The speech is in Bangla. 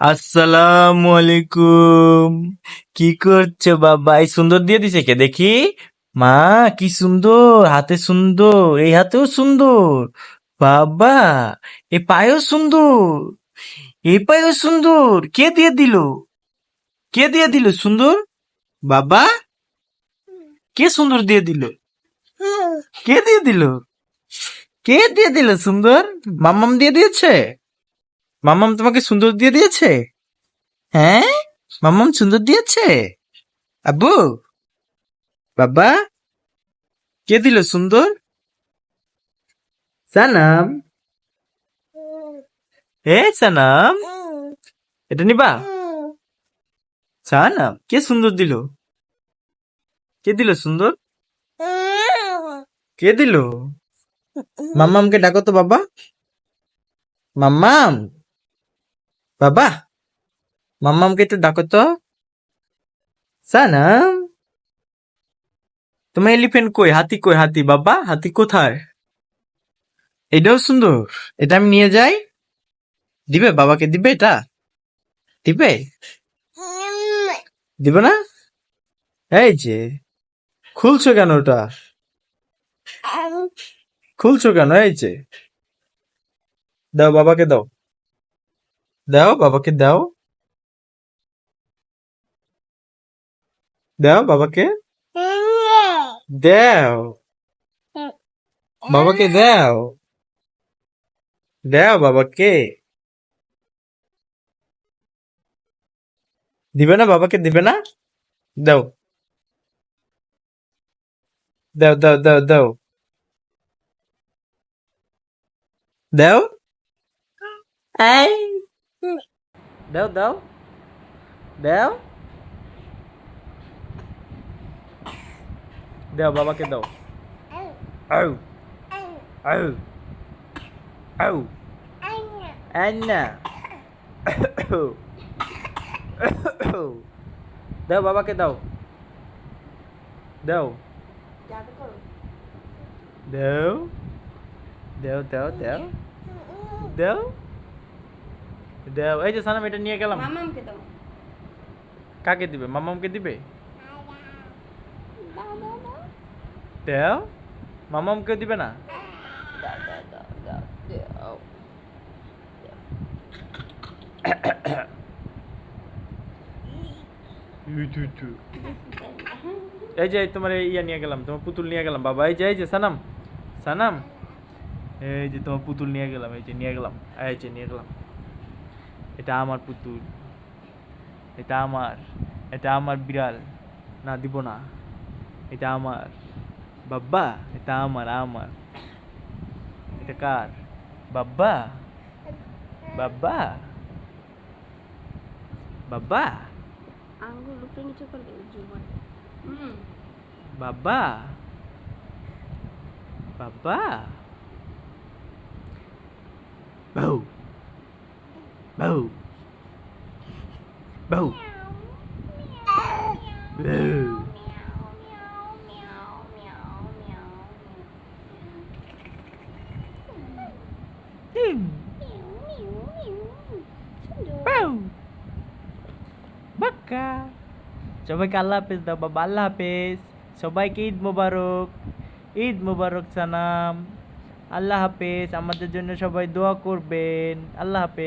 আসসালামু আলাইকুম। কি করছ বাবা? এই সুন্দর দিয়ে দিছে কে? দেখি। মা কি সুন্দর হাতে সুন্দর এই হাতেও সুন্দর। বাবা এ পায়েও সুন্দর এই পায়েও সুন্দর। কে দিয়ে দিল? কে দিয়ে দিল সুন্দর? বাবা কে সুন্দর দিয়ে দিল? কে দিয়ে দিল? কে দিয়ে দিল সুন্দর? মাম্মাম দিয়ে দিয়েছে? মাম্মাম তোমাকে সুন্দর দিয়ে দিয়েছে? হ্যাঁ? মাম্মাম সুন্দর দিয়েছে? আব্বু? বাবা? কে দিল সুন্দর? সানাম? এ, সানাম? এটা নিবা? সানাম, কে সুন্দর দিল? কে দিল সুন্দর? কে দিল? মাম্মামকে ডাকো তো বাবা। মাম্মাম! বাবা, মাম্মামকে একটু ডাকো তো। সানাম তোমার এলিফেন্ট কই? হাতি কই? হাতি, বাবা, হাতি কোথায়? এটাও সুন্দর। এটা আমি নিয়ে যাই। দিবে? বাবাকে দিবে এটা? দিবে? দিবে না? এই যে, খুলছো কেন ওটা? খুলছো কেন? এই যে, দাও বাবাকে দাও। দাও বাবাকে দাও দাও বাবাকে দাও বাবাকে দাও দাও বাবাকে দিবে না বাবাকে দিবে না দাও দাও দাও দাও দাও দাও এই đéo đéo đéo đéo babaকে দাও ও ও ও আন্না দাও বাবাকে দাও দাও দাও দাও দাও দাও দাও দাও এই যে সানাম এটা নিয়ে গেলাম। মামামকে দাও। কাকে দিবে? মামামকে দিবে? দাও। মামামকে দিবে না? দাও দাও দাও দাও দাও এই যে তোমার এই ইয়া নিয়ে গেলাম তোমার পুতুল নিয়ে গেলাম বাবা। এই যে এই যে সানাম। সানাম। এই যে তোমার পুতুল নিয়ে গেলাম এই যে নিয়ে গেলাম এই যে নিয়ে গেলাম। এটা আমার পুতুল। এটা আমার এটা আমার বিড়াল। না দিব না। এটা আমার। বাব্বা এটা আমার আমার। এটা কার? বাব্বা? বাব্বা? বাব্বা? আঙ্গুল উপরে নিচে বাবা বাবা বউ। বউ বউ বাক্কা সবাইকে আল্লাহ হাফেজ দাও বাবা আল্লাহ হাফেজ সবাইকে ঈদ মোবারক ঈদ মোবারক সানাম আল্লাহ হাফেজ আমাদের জন্য সবাই দোয়া করবেন আল্লাহ হাফেজ